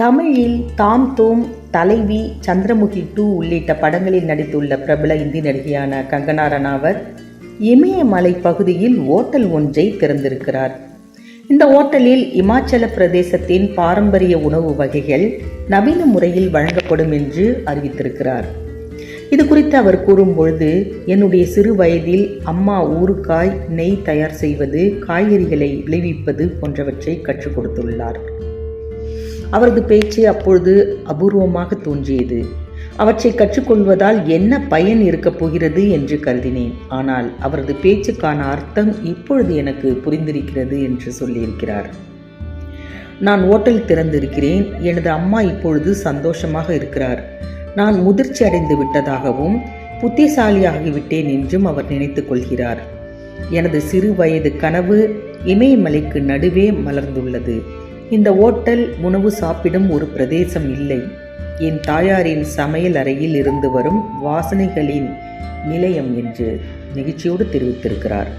தமிழில் தாம் தோம் தலைவி சந்திரமுகி டூ உள்ளிட்ட படங்களில் நடித்துள்ள பிரபல இந்தி நடிகையான கங்கனா ரனாவத் இமயமலை பகுதியில் ஓட்டல் ஒன்றை திறந்திருக்கிறார். இந்த ஓட்டலில் இமாச்சல பிரதேசத்தின் பாரம்பரிய உணவு வகைகள் நவீன முறையில் வழங்கப்படும் என்று அறிவித்திருக்கிறார். இது குறித்து அவர் கூறும்பொழுது என்னுடைய சிறு வயதில் அம்மா ஊறுகாய் நெய் தயார் செய்வது காய்கறிகளை விளைவிப்பது போன்றவற்றை கற்றுக் கொடுத்துள்ளார். அவரது பேச்சு அப்பொழுது அபூர்வமாக தோன்றியது. அவற்றை கற்றுக்கொள்வதால் என்ன பயன் இருக்கப் போகிறது என்று கருதினேன். ஆனால் அவரது பேச்சுக்கான அர்த்தம் இப்பொழுது எனக்கு புரிந்திருக்கிறது என்று சொல்லியிருக்கிறார். நான் ஓட்டல் திறந்திருக்கிறேன். எனது அம்மா இப்பொழுது சந்தோஷமாக இருக்கிறார். நான் முதிர்ச்சி அடைந்து விட்டதாகவும் புத்திசாலியாகிவிட்டேன் என்றும் அவர் நினைத்து கொள்கிறார். எனது சிறு வயது கனவு இமயமலைக்கு நடுவே மலர்ந்துள்ளது. இந்த ஓட்டல் உணவு சாப்பிடும் ஒரு பிரதேசம் இல்லை. என் தாயாரின் சமையல் அறையில் இருந்து வரும் வாசனைகளின் நிலையம் என்று நெகிழ்ச்சியோடு தெரிவித்திருக்கிறார்.